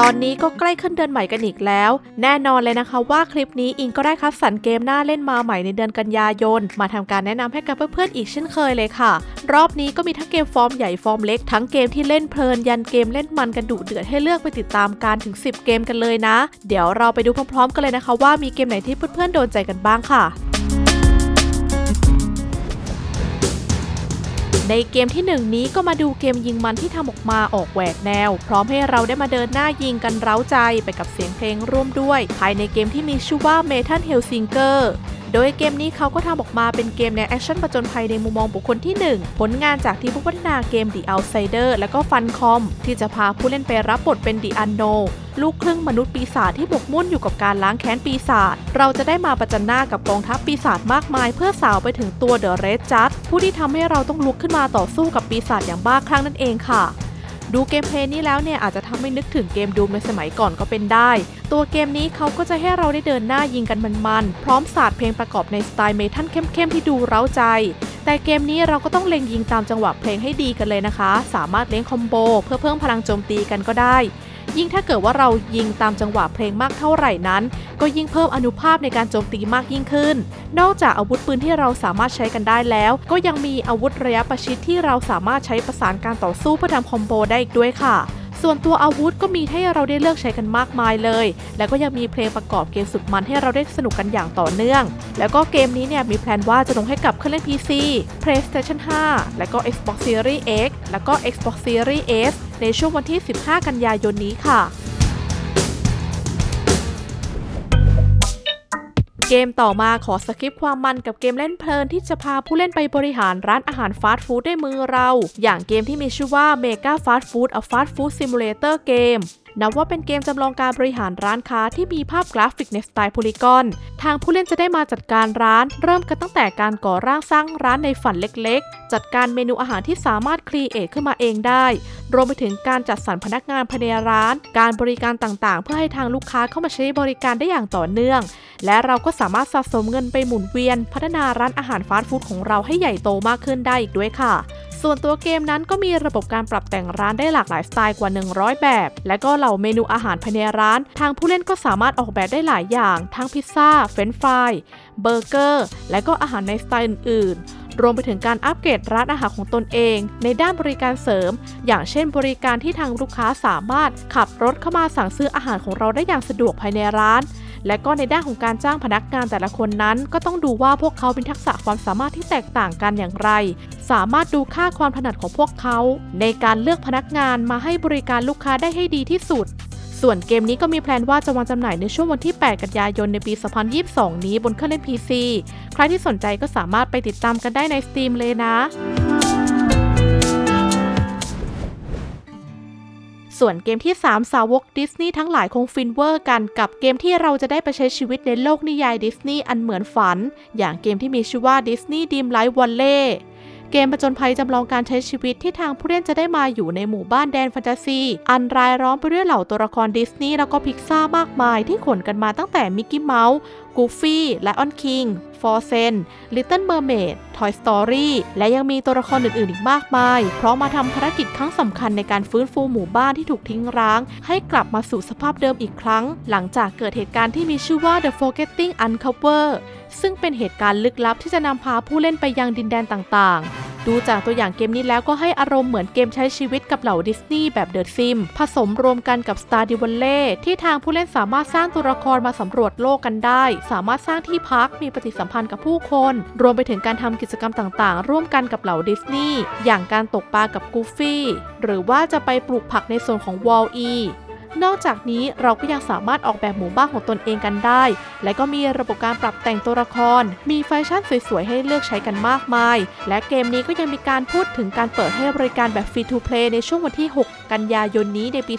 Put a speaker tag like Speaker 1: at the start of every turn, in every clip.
Speaker 1: ตอนนี้ก็ใกล้ขึ้นเดือนใหม่กันอีกแล้ว แน่นอนเลยนะคะว่าคลิปนี้อิงก็ได้คัดสรรเกมหน่าเล่นมาใหม่ในเดือนกันยายน มาทำการแนะนำให้กับเพื่อนๆอีกเช่นเคยเลยค่ะ รอบนี้ก็มีทั้งเกมฟอร์มใหญ่ฟอร์มเล็กทั้งเกมที่เล่นเพลินยันเกมเล่นมันกันดุเดือดให้เลือกไปติดตามการถึง 10 เกมกันเลยนะ เดี๋ยวเราไปดูพร้อมๆ กันเลยนะคะ ว่ามีเกมไหนที่เพื่อนๆโดนใจกันบ้างค่ะ ในเกมที่ 1 นี้ก็มาดูเกมยิงมันที่ทำออกมาออกแหวกแนว พร้อมให้เราได้มาเดินหน้ายิงกันเร้าใจไปกับเสียงเพลงร่วมด้วย ภายในเกมที่มีชื่อว่า m e t a l Hellsinger โดยเกมนี้เขาก็ทำออกมาเป็นเกมแนวแอคชั่นประจนภัยในมุมมองบุคคลที่ 1 ผลงานจากที่ผู้พัฒนาเกม The Outsider และก็ Funcom ที่จะพาผู้เล่นไปรับบทเป็น The Unknown ลูกครึ่งมนุษย์ปีศาจที่หมกมุ่นอยู่กับการล้างแค้นปีศาจ เราจะได้มาประจันหน้ากับกองทัพปีศาจมากมาย เพื่อสาวไปถึงตัวเดอะเรดจัดผู้ที่ทำให้เราต้องลุกขึ้นมาต่อสู้กับปีศาจอย่างบ้าคลั่งนั่นเองค่ะ ดูเกมเพลย์นี้แล้วเนี่ยอาจจะทำให้นึกถึงเกมดูมในสมัยก่อนก็เป็นได้ ตัวเกมนี้เขาก็จะให้เราได้เดินหน้ายิงกันมันๆ พร้อมศาสตร์เพลงประกอบในสไตล์เมทัลเข้มๆที่ดูเร้าใจ แต่เกมนี้เราก็ต้องเล็งยิงตามจังหวะเพลงให้ดีกันเลยนะคะ สามารถเลี้ยงคอมโบ เพื่อเพิ่มพลังโจมตีกันก็ได้ ยิ่งถ้าเกิดว่าเรายิงตามจังหวะเพลงมากเท่าไหร่นั้น ก็ยิ่งเพิ่มอนุภาพในการโจมตีมากยิ่งขึ้น นอกจากอาวุธปืนที่เราสามารถใช้กันได้แล้ว ก็ยังมีอาวุธระยะประชิดที่เราสามารถใช้ประสานการต่อสู้เพื่อทำคอมโบได้อีกด้วยค่ะ ส่วนตัวอาวุธก็มีให้เราได้เลือกใช้กันมากมายเลย แล้วก็ยังมีเพลงประกอบเกมสุดมันให้เราได้สนุกกันอย่างต่อเนื่อง แล้วก็เกมนี้เนี่ยมีแพลนว่าจะลงให้กับเครื่องเล่น PC PlayStation 5 แล้วก็ Xbox Series X แล้วก็ Xbox Series S ในช่วงวันที่ 15 กันยายนนี้ค่ะ เกมต่อมาขอสคริปความมันกับเกมเล่นเพลินที่จะพาผู้เล่นไปบริหารร้านอาหารฟาสต์ฟู้ดด้วยมือเรา อย่างเกมที่มีชื่อว่า Mega Fast Food a Fast Food Simulator Game นับว่าเป็นเกมจำลองการบริหารร้านค้าที่มีภาพกราฟิกในสไตล์โพลีกอน ทางผู้เล่นจะได้มาจัดการร้าน เริ่มกันตั้งแต่การก่อร่างสร้างร้านในฝันเล็กๆ จัดการเมนูอาหารที่สามารถครีเอทขึ้นมาเองได้ รวมไปถึงการจัดสรรพนักงานภายในร้าน การบริการต่างๆ เพื่อให้ทางลูกค้าเข้ามาใช้บริการได้อย่างต่อเนื่อง และเราก็สามารถสะสมเงินไปหมุนเวียน พัฒนาร้านอาหารฟาสต์ฟู้ดของเราให้ใหญ่โตมากขึ้นได้อีกด้วยค่ะส่วนตัวเกมนั้นก็มีระบบการปรับแต่งร้านได้หลากหลายสไตล์กว่า 100 แบบ และก็เหล่าเมนูอาหารภายในร้าน ทางผู้เล่นก็สามารถออกแบบได้หลายอย่าง ทั้งพิซซ่า เฟรนฟราย เบอร์เกอร์ และก็อาหารในสไตล์อื่น ๆรวมไปถึงการอัปเกรดร้านอาหารของตนเอง ในด้านบริการเสริม อย่างเช่นบริการที่ทางลูกค้าสามารถขับรถเข้ามาสั่งซื้ออาหารของเราได้อย่างสะดวกภายในร้าน และก็ในด้านของการจ้างพนักงานแต่ละคนนั้น ก็ต้องดูว่าพวกเขาเป็นทักษะความสามารถที่แตกต่างกันอย่างไร สามารถดูค่าความถนัดของพวกเขา ในการเลือกพนักงานมาให้บริการลูกค้าได้ให้ดีที่สุด ส่วนเกมนี้ก็มีแพลนว่าจะวางจำหน่ายในช่วงวันที่ 8 กันยายนในปี 2022 นี้บนเครื่องเล่น PC ใครที่สนใจก็สามารถไปติดตามกันได้ใน Steam เลยนะ ส่วนเกมที่ 3 สาวกดิสนีย์ทั้งหลายคงฟินเวอร์กันกับเกมที่เราจะได้ไปใช้ชีวิตในโลกนิยายดิสนีย์อันเหมือนฝัน อย่างเกมที่มีชื่อว่า Disney Dream Light Valley เกมประจนภัยจำลองการใช้ชีวิตที่ทางผู้เล่นจะได้มาอยู่ในหมู่บ้านแดนแฟนตาซี อันรายล้อมไปด้วยเหล่าตัวละครดิสนีย์แล้วก็พิกซ่ามากมายที่ขนกันมาตั้งแต่มิกกี้เมาส์ กูฟี่และออนคิงฟอร์เซนลิตเติ้ลเมอร์เมดทอยสตอรี่และยังมีตัวละครอื่นๆ อีกมากมาย เพราะมาทำภารกิจครั้งสำคัญในการฟื้นฟูหมู่บ้านที่ถูกทิ้งร้าง ให้กลับมาสู่สภาพเดิมอีกครั้ง หลังจากเกิดเหตุการณ์ที่มีชื่อว่า The Forgetting Uncover ซึ่งเป็นเหตุการณ์ลึกลับที่จะนำพาผู้เล่นไปยังดินแดนต่างๆ ดูจากตัวอย่างเกมนี้แล้วก็ให้อารมณ์เหมือนเกมใช้ชีวิตกับเหล่าดิสนีย์แบบเดอะซิมผสมรวมกันกับ Star d i v a l l e ที่ทางผู้เล่นสามารถสร้างตัวละครมาสำรวจโลกกันได้ สามารถสร้างที่พักมีปฏิสัมพันธ์กับผู้คน รวมไปถึงการทำกิจกรรมต่างๆ ร่วมกันกับเหล่าดิสนีย์อย่างการตกปลากับกูฟี่หรือว่าจะไปปลูกผักในส่วนของวอลอี นอกจากนี้เราก็ยังสามารถออกแบบหมู่บ้านของตนเองกันได้ และก็มีระบบการปรับแต่งตัวละคร มีไฟชั่นสวยๆ ให้เลือกใช้กันมากมาย และเกมนี้ก็ยังมีการพูดถึงการเปิดให้บริการแบบฟรีทูเพลย์ในช่วงวันที่ 6 กันยายนนี้ในปี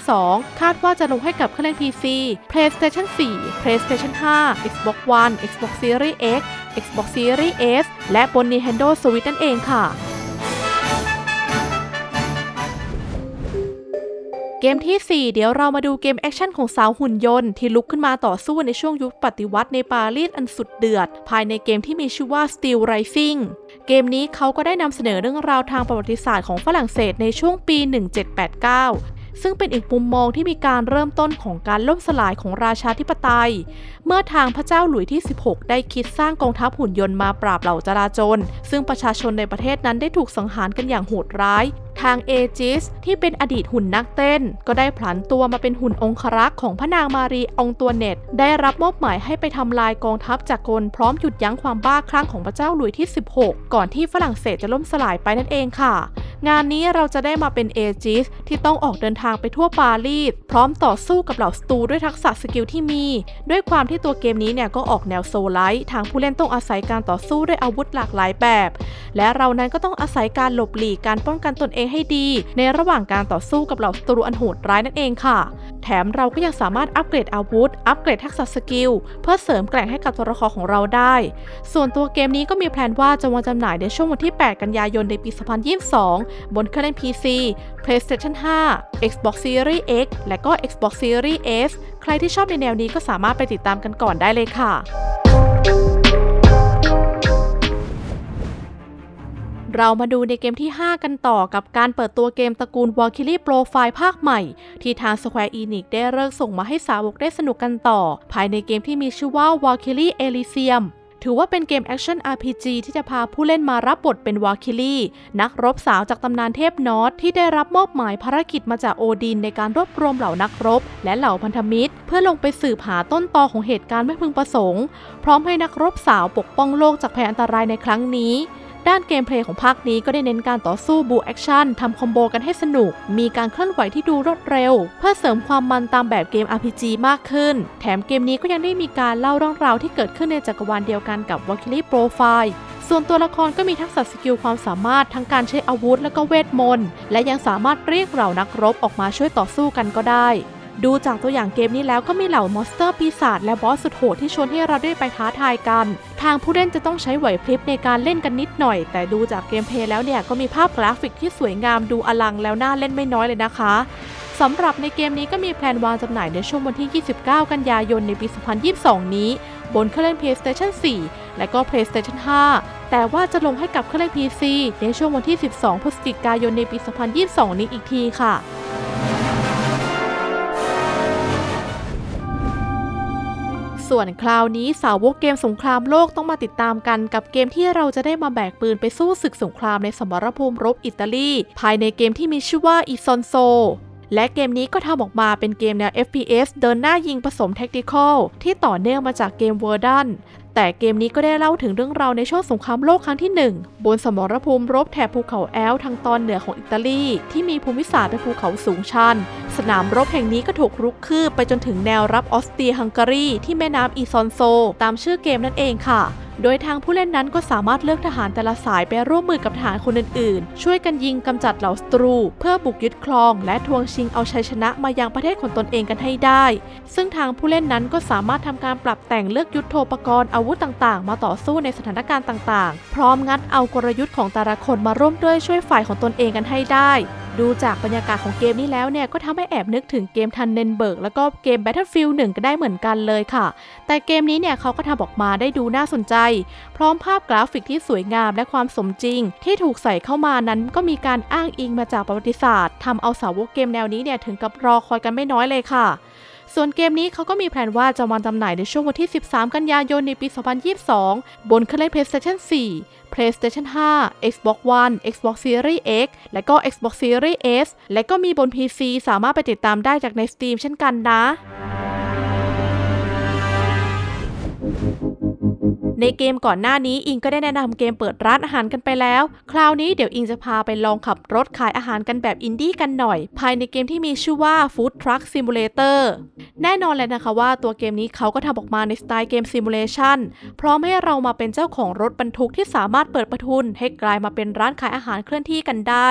Speaker 1: 2022 คาดว่าจะลงให้กับเครื่องเล่น PC PlayStation 4 PlayStation 5 Xbox One Xbox Series X Xbox Series S และบน Nintendo Switch นั่นเองค่ะ เกมที่ 4 เดี๋ยวเรามาดูเกมแอคชั่นของสาวหุ่นยนต์ที่ลุกขึ้นมาต่อสู้ในช่วงยุคปฏิวัติในปารีสอันสุดเดือด ภายในเกมที่มีชื่อว่า Steel Rising เกมนี้เขาก็ได้นำเสนอเรื่องราวทางประวัติศาสตร์ของฝรั่งเศสในช่วงปี 1789 ซึ่งเป็นอีกมุมมองที่มีการเริ่มต้นของการล่มสลายของราชาธิปไตยเมื่อทางพระเจ้าหลุยที่ 16 ได้คิดสร้างกองทัพหุ่นยนต์มาปราบเหล่าจราจรซึ่งประชาชนในประเทศนั้นได้ถูกสังหารกันอย่างโหดร้าย ทางเอจิสที่เป็นอดีตหุ่นนักเต้น ก็ได้ผลันตัวมาเป็นหุ่นองครักษ์ของพระนางมารีองตัวเน็ต ได้รับมอบหมายให้ไปทำลายกองทัพจากกลพร้อมหยุดยั้งความบ้าคลั่งของพระเจ้าหลุยที่ 16 ก่อนที่ฝรั่งเศสจะล่มสลายไปนั่นเองค่ะงานนี้เราจะได้มาเป็นเอจิสที่ต้องออกเดินทางไปทั่วปารีสพร้อมต่อสู้กับเหล่าสตูด้วยทักษะสกิลที่มี ด้วยความที่ตัวเกมนี้เนี่ยก็ออกแนวโซลไลท์ทางผู้เล่นต้องอาศัยการต่อสู้ด้วยอาวุธหลากหลายแบบ และเรานั้นก็ต้องอาศัยการหลบหลีกการป้องกันตนเองให้ดี ในระหว่างการต่อสู้กับเหล่าศัตรูอันโหดร้ายนั่นเองค่ะ แถมเราก็ยังสามารถอัปเกรดอาวุธ อัปเกรดทักษะสกิล เพื่อเสริมแกร่งให้กับตัวละครของเราได้ ส่วนตัวเกมนี้ก็มีแพลนว่าจะวางจำหน่ายในช่วงวันที่ 8 กันยายนในปี 2022 บนเครื่องเล่น PC PlayStation 5 Xbox Series X และก็ Xbox Series S ใครที่ชอบในแนวนี้ก็สามารถไปติดตามกันก่อนได้เลยค่ะ เรามาดูในเกมที่ 5 กันต่อกับการเปิดตัวเกมตระกูล Valkyrie Profile ภาคใหม่ ที่ทาง Square Enix ได้เลิกส่งมาให้สาวกได้สนุกกันต่อ ภายในเกมที่มีชื่อว่า Valkyrie Elysium ถือว่าเป็นเกมแอคชั่น RPG ที่จะพาผู้เล่นมารับบทเป็นวาคิลี่ นักรบสาวจากตำนานเทพนอตที่ได้รับมอบหมายภารกิจมาจากโอดินในการรวบรวมเหล่านักรบ และเหล่าพันธมิตร เพื่อลงไปสืบหาต้นตอของเหตุการณ์ไม่พึงประสงค์ พร้อมให้นักรบสาวปกป้องโลกจากภัยอันตรายในครั้งนี้ ด้านเกมเพลย์ของภาคนี้ก็ได้เน้นการต่อสู้บูแอคชั่นทำคอมโบกันให้สนุก มีการเคลื่อนไหวที่ดูรวดเร็ว เพื่อเสริมความมันตามแบบเกม RPG มากขึ้น แถมเกมนี้ก็ยังได้มีการเล่าเรื่องราวที่เกิดขึ้นในจักรวาลเดียวกันกับ Valkyrie Profile ส่วนตัวละครก็มีทักษะสกิลความสามารถทั้งการใช้อาวุธและก็เวทมนต์ และยังสามารถเรียกเหล่านักรบออกมาช่วยต่อสู้กันก็ได้ ดูจากตัวอย่างเกมนี้แล้วก็มีเหล่ามอนสเตอร์ปีศาจและบอสสุดโหดที่ชวนให้เราได้ไปท้าทายกัน ทางผู้เล่นจะต้องใช้ไหวพริบในการเล่นกันนิดหน่อย แต่ดูจากเกมเพลย์แล้วเนี่ยก็มีภาพกราฟิกที่สวยงามดูอลังแล้วน่าเล่นไม่น้อยเลยนะคะสำหรับในเกมนี้ก็มีแพลนวางจำหน่ายในช่วงวันที่ 29 กันยายนในปี 2022 นี้ บนเครื่องเล่น PlayStation 4 และก็ PlayStation 5 แต่ว่าจะลงให้กับเครื่องเล่น PC ในช่วงวันที่ 12 พฤศจิกายนในปี 2022 นี้อีกทีค่ะ ส่วนคราวนี้สาวกเกมสงครามโลกต้องมาติดตามกันกับเกมที่เราจะได้มาแบกปืนไปสู้ศึกสงครามในสมรภูมิรบอิตาลี ภายในเกมที่มีชื่อว่าอีซอนโซและเกมนี้ก็ทำออกมาเป็นเกมแนว FPS เดินหน้ายิงผสมแท็กติคอลที่ต่อเนื่องมาจากเกมเวอร์ดัน แต่เกมนี้ก็ได้เล่าถึงเรื่องราวในช่วงสงครามโลกครั้งที่ 1 บนสมรภูมิรบแถบภูเขาแอลทางตอนเหนือของอิตาลี ที่มีภูมิศาสตร์เป็นภูเขาสูงชัน สนามรบแห่งนี้ก็ถูกรุกคืบไปจนถึงแนวรับออสเตรียฮังการีที่แม่น้ำอีซอนโซ ตามชื่อเกมนั่นเองค่ะ โดยทางผู้เล่นนั้นก็สามารถเลือกทหารแต่ละสายไปร่วมมือกับทหารคนอื่นๆ ช่วยกันยิงกำจัดเหล่าศัตรู เพื่อบุกยึดครอง และทวงชิงเอาชัยชนะมายังประเทศของตนเองกันให้ได้ ซึ่งทางผู้เล่นนั้นก็สามารถทำการปรับแต่งเลือกยุทโธปกรณ์อาวุธต่างๆ มาต่อสู้ในสถานการณ์ต่างๆ พร้อมงัดเอากลยุทธ์ของแต่ละคนมาร่วมด้วยช่วยฝ่ายของตนเองกันให้ได้ ดูจากบรรยากาศของเกมนี้แล้วเนี่ยก็ทำให้แอบนึกถึงเกมทันเนนเบิร์กแล้วก็เกม Battlefield 1 ก็ได้เหมือนกันเลยค่ะ แต่เกมนี้เนี่ยเขาก็ทำออกมาได้ดูน่าสนใจ พร้อมภาพกราฟิกที่สวยงามและความสมจริง ที่ถูกใส่เข้ามานั้นก็มีการอ้างอิงมาจากประวัติศาสตร์ทำเอาสาวกเกมแนวนี้เนี่ยถึงกับรอคอยกันไม่น้อยเลยค่ะ ส่วนเกมนี้เขาก็มีแผนว่าจะวางจำหน่ายในช่วงวันที่ 13 กันยายนในปี 2022 บนเครื่องเล่น PlayStation 4 PlayStation 5 Xbox One Xbox Series X และก็ Xbox Series S และก็มีบน PC สามารถไปติดตามได้จากใน Steam เช่นกันนะ ในเกมก่อนหน้านี้อิงก็ได้แนะนำเกมเปิดร้านอาหารกันไปแล้ว คราวนี้เดี๋ยวอิงจะพาไปลองขับรถขายอาหารกันแบบอินดี้กันหน่อย ภายในเกมที่มีชื่อว่า Food Truck Simulator แน่นอนเลยนะคะว่าตัวเกมนี้เขาก็ทำออกมาในสไตล์เกมซิมูเลชันพร้อมให้เรามาเป็นเจ้าของรถบรรทุกที่สามารถเปิดประทุน ให้กลายมาเป็นร้านขายอาหารเคลื่อนที่กันได้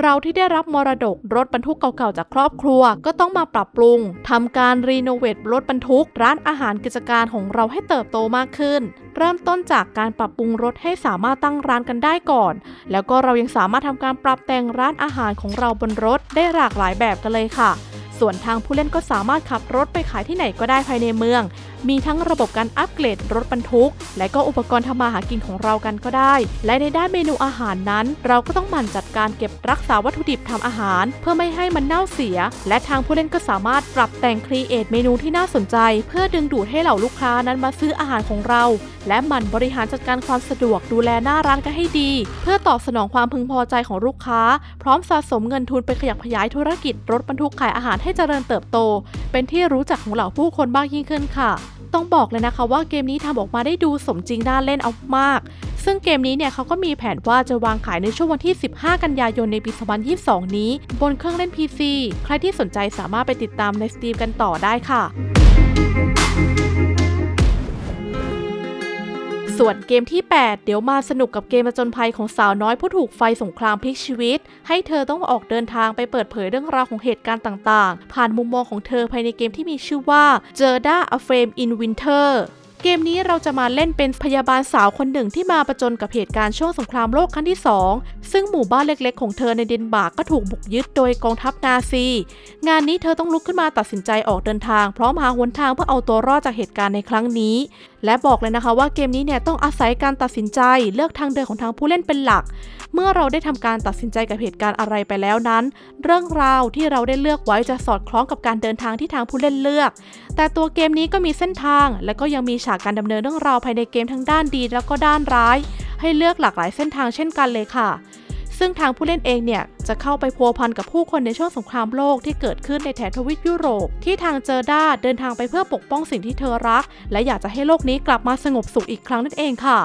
Speaker 1: เราที่ได้รับมรดกรถบรรทุกเก่าๆจากครอบครัว ก็ต้องมาปรับปรุงทำการรีโนเวทรถบรรทุก ร้านอาหารกิจการของเราให้เติบโตมากขึ้นเริ่มต้นจากการปรับปรุงรถให้สามารถตั้งร้านกันได้ก่อน แล้วก็เรายังสามารถทำการปรับแต่งร้านอาหารของเราบนรถได้หลากหลายแบบกันเลยค่ะสส่วนทางผู้เล่นก็สามารถขับรถไปขายที่ไหนก็ได้ภายในเมือง มีทั้งระบบการอัปเกรดรถบรรทุก และก็อุปกรณ์ทำมาหากินของเรากันก็ได้ และในด้านเมนูอาหารนั้น เราก็ต้องหมั่นจัดการเก็บรักษาวัตถุดิบทำอาหาร เพื่อไม่ให้มันเน่าเสีย และทางผู้เล่นก็สามารถปรับแต่งครีเอทเมนูที่น่าสนใจ เพื่อดึงดูดให้เหล่าลูกค้านั้นมาซื้ออาหารของเรา และหมั่นบริหารจัดการความสะดวกดูแลหน้าร้านกันให้ดี เพื่อตอบสนองความพึงพอใจของลูกค้า พร้อมสะสมเงินทุนไปขยับขยายธุรกิจรถบรรทุกขายอาหารให้เจริญเติบโต เป็นที่รู้จักของเหล่าผู้คนมากยิ่งขึ้นค่ะ ต้องบอกเลยนะคะว่าเกมนี้ทำออกมาได้ดูสมจริงน่าเล่นเอามาก ซึ่งเกมนี้เนี่ยเขาก็มีแผนว่าจะวางขายในช่วงวันที่ 15 กันยายนในปี2022 นี้ บนเครื่องเล่น PC ใครที่สนใจสามารถไปติดตามใน Steam กันต่อได้ค่ะ ส่วนเกมที่ 8 เดี๋ยวมาสนุกกับเกมประจนภัยของสาวน้อยผู้ถูกไฟสงครามพลิกชีวิต ให้เธอต้องออกเดินทางไปเปิดเผยเรื่องราวของเหตุการณ์ต่างๆ ผ่านมุมมองของเธอภายในเกมที่มีชื่อว่า Jerda A Frame in Winter เกมนี้เราจะมาเล่นเป็นพยาบาลสาวคนหนึ่งที่มาประจนกับเหตุการณ์ช่วงสงครามโลกครั้งที่ 2 ซึ่งหมู่บ้านเล็กๆ ของเธอในเดนมาร์กก็ถูกบุกยึดโดยกองทัพนาซี งานนี้เธอต้องลุกขึ้นมาตัดสินใจออกเดินทาง พร้อมหาหนทางเพื่อเอาตัวรอดจากเหตุการณ์ในครั้งนี้ และบอกเลยนะคะว่าเกมนี้เนี่ยต้องอาศัยการตัดสินใจเลือกทางเดินของทางผู้เล่นเป็นหลัก เมื่อเราได้ทำการตัดสินใจกับเหตุการณ์อะไรไปแล้วนั้น เรื่องราวที่เราได้เลือกไว้จะสอดคล้องกับการเดินทางที่ทางผู้เล่นเลือกแต่ตัวเกมนี้ก็มีเส้นทาง และก็ยังมีฉากการดำเนินเรื่องราวภายในเกมทั้งด้านดีแล้วก็ด้านร้าย ให้เลือกหลากหลายเส้นทางเช่นกันเลยค่ะ ซึ่งทางผู้เล่นเองเนี่ยจะเข้าไปพัวพันกับผู้คนในช่วงสงครามโลกที่เกิดขึ้นในแถบทวีปยุโรป ที่ทางเจอด้าเดินทางไปเพื่อปกป้องสิ่งที่เธอรัก และอยากจะให้โลกนี้กลับมาสงบสุขอีกครั้งนั่นเองค่ะ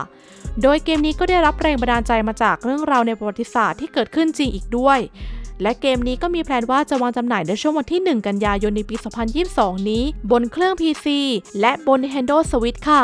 Speaker 1: โดยเกมนี้ก็ได้รับแรงบันดาลใจมาจากเรื่องราวในประวัติศาสตร์ที่เกิดขึ้นจริงอีกด้วย และเกมนี้ก็มีแพลนว่าจะวางจำหน่ายในช่วงวันที่ 1 กันยายนในปี 2022 นี้ บนเครื่อง PC และบน Nintendo Switch ค่ะ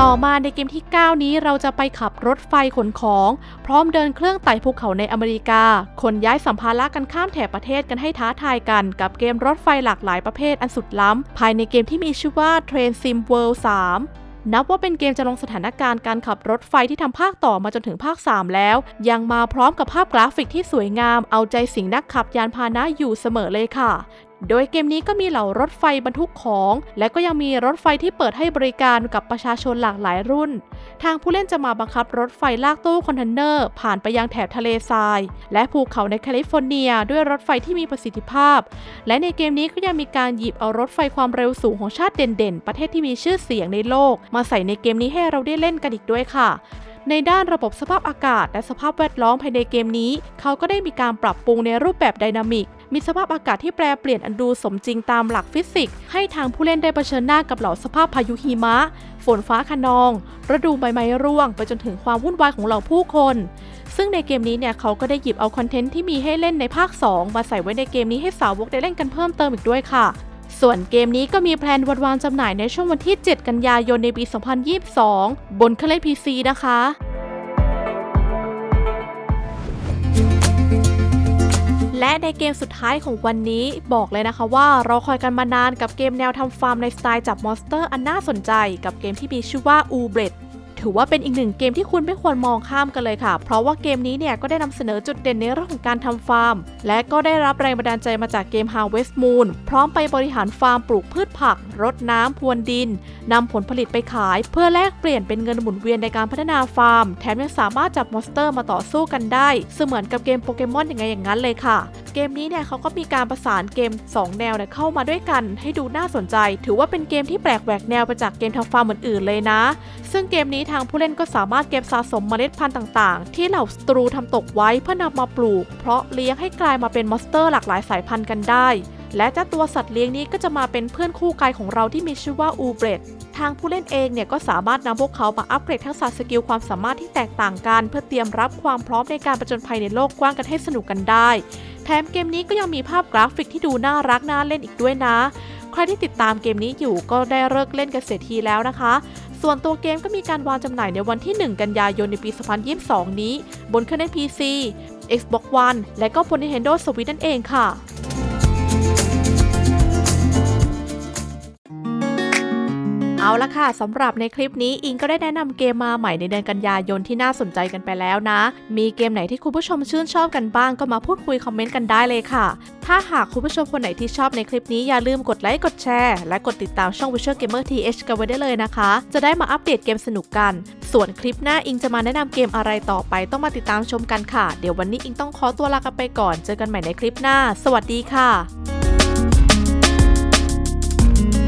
Speaker 1: ต่อมาในเกมที่ 9 นี้เราจะไปขับรถไฟขนของ พร้อมเดินเครื่องไต่ภูเขาในอเมริกาขนย้ายสัมภาระกันข้ามแถบประเทศกันให้ท้าทายกันกับเกมรถไฟหลากหลายประเภทอันสุดล้ำ ภายในเกมที่มีชื่อว่า Train Sim World 3 นับว่าเป็นเกมจะลงสถานการณ์การขับรถไฟที่ทำภาคต่อมาจนถึงภาค 3 แล้ว ยังมาพร้อมกับภาพกราฟิกที่สวยงามเอาใจสิงนักขับยานพาหนะอยู่เสมอเลยค่ะ โดยเกมนี้ก็มีเหล่ารถไฟบรรทุกของ และก็ยังมีรถไฟที่เปิดให้บริการกับประชาชนหลากหลายรุ่น ทางผู้เล่นจะมาบังคับรถไฟลากตู้คอนเทนเนอร์ ผ่านไปยังแถบทะเลทราย และภูเขาในแคลิฟอร์เนีย ด้วยรถไฟที่มีประสิทธิภาพ และในเกมนี้ก็ยังมีการหยิบเอารถไฟความเร็วสูงของชาติเด่นๆ ประเทศที่มีชื่อเสียงในโลก มาใส่ในเกมนี้ให้เราได้เล่นกันอีกด้วยค่ะในด้านระบบสภาพอากาศและสภาพแวดล้อมภายในเกมนี้ เขาก็ได้มีการปรับปรุงในรูปแบบไดนามิก มีสภาพอากาศที่แปรเปลี่ยนอันดูสมจริงตามหลักฟิสิกส์ให้ทางผู้เล่นได้เผชิญหน้ากับเหล่าสภาพพายุหิมะ ฝนฟ้าคะนอง ฤดูใบไม้ร่วง ไปจนถึงความวุ่นวายของเหล่าผู้คน ซึ่งในเกมนี้เนี่ยเขาก็ได้หยิบเอาคอนเทนต์ที่มีให้เล่นในภาค 2 มาใส่ไว้ในเกมนี้ให้สาวกได้เล่นกันเพิ่มเติมอีกด้วยค่ะส่วนเกมนี้ก็มีแพลนวันวางจำหน่ายในช่วงวันที่ 7 กันยายนในปี 2022 บนเครื่องเล่น PC นะคะ และในเกมสุดท้ายของวันนี้บอกเลยนะคะว่าเราคอยกันมานานกับเกมแนวทำฟาร์มในสไตล์จับมอนสเตอร์อันน่าสนใจกับเกมที่มีชื่อว่า u b r e d ถือว่าเป็นอีกหนึ่งเกมที่คุณไม่ควรมองข้ามกันเลยค่ะ เพราะว่าเกมนี้เนี่ยก็ได้นำเสนอจุดเด่นในเรื่องของการทำฟาร์ม และก็ได้รับแรงบันดาลใจมาจากเกม Harvest Moon พร้อมไปบริหารฟาร์มปลูกพืชผัก รดน้ำพรวนดินนำผลผลิตไปขาย เพื่อแลกเปลี่ยนเป็นเงินหมุนเวียนในการพัฒนาฟาร์ม แถมยังสามารถจับมอนสเตอร์มาต่อสู้กันได้ เสมือนกับเกมโปเกมอนอย่างไงอย่างนั้นเลยค่ะ เกมนี้เนี่ยเขาก็มีการประสานเกม 2 แนวเนี่ยเข้ามาด้วยกันให้ดูน่าสนใจ ถือว่าเป็นเกมที่แปลกแหวกแนวไปจากเกมทำฟาร์มอื่นๆเลยนะ ซึ่งเกมนี้ทางผู้เล่นก็สามารถเก็บสะสมเมล็ดพันธุ์ต่างๆ ที่เหล่าสตรูทำตกไว้เพื่อนำมาปลูก เพราะเลี้ยงให้กลายมาเป็นมอนสเตอร์หลากหลายสายพันธุ์กันได้และเจ้าตัวสัตว์เลี้ยงนี้ก็จะมาเป็นเพื่อนคู่กายของเราที่มีชื่อว่าอูเบรดทางผู้เล่นเองเนี่ยก็สามารถนำพวกเขามาอัปเกรดทักษะสกิลความสามารถที่แตกต่างกัน เพื่อเตรียมรับความพร้อมในการประจนภัยในโลกกว้างกันให้สนุกกันได้ แถมเกมนี้ก็ยังมีภาพกราฟิกที่ดูน่ารักน่าเล่นอีกด้วยนะ ใครที่ติดตามเกมนี้อยู่ก็ได้เลิกเล่นกันเสียทีแล้วนะคะ ส่วนตัวเกมก็มีการวางจำหน่ายในวันที่ 1 กันยายนในปี 2022 นี้ บนเครื่องเล่น PC Xbox One และก็บน Nintendo Switch นั่นเองค่ะ เอาละค่ะสำหรับในคลิปนี้อิงก็ได้แนะนำเกมมาใหม่ในเดือนกันยายนที่น่าสนใจกันไปแล้วนะ มีเกมไหนที่คุณผู้ชมชื่นชอบกันบ้างก็มาพูดคุยคอมเมนต์กันได้เลยค่ะ ถ้าหากคุณผู้ชมคนไหนที่ชอบในคลิปนี้อย่าลืมกดไลค์กดแชร์และกดติดตามช่อง Visual Gamer TH กันไว้ได้เลยนะคะ จะได้มาอัปเดตเกมสนุกกัน ส่วนคลิปหน้าอิงจะมาแนะนำเกมอะไรต่อไปต้องมาติดตามชมกันค่ะ เดี๋ยววันนี้อิงต้องขอตัวลากันไปก่อน เจอกันใหม่ในคลิปหน้า สวัสดีค่ะ